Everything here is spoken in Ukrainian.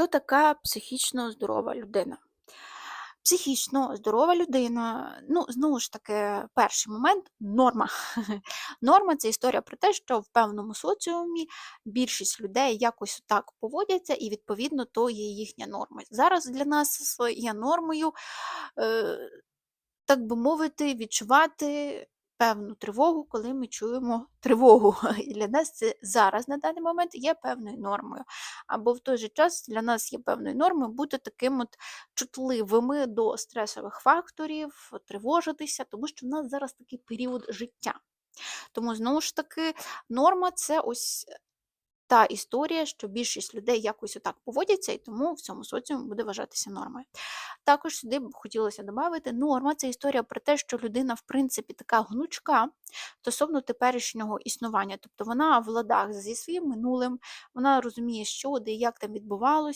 Хто така психічно здорова людина? Психічно здорова людина, ну, знову ж таки, перший момент норма. Норма це історія про те, що в певному соціумі більшість людей якось так поводяться, і відповідно то є їхня норма. Зараз для нас є нормою, е, так би мовити, відчувати певну тривогу, коли ми чуємо тривогу. І для нас це зараз на даний момент є певною нормою. Або в той же час для нас є певною нормою бути таким от чутливими до стресових факторів, тривожитися, тому що в нас зараз такий період життя. Тому знову ж таки, норма це ось та історія, що більшість людей якось отак поводяться, і тому в цьому соціумі буде вважатися нормою. Також сюди б хотілося додати, норма це історія про те, що людина, в принципі, така гнучка стосовно теперішнього існування. Тобто вона в ладах зі своїм минулим, вона розуміє, що де як там відбувалося,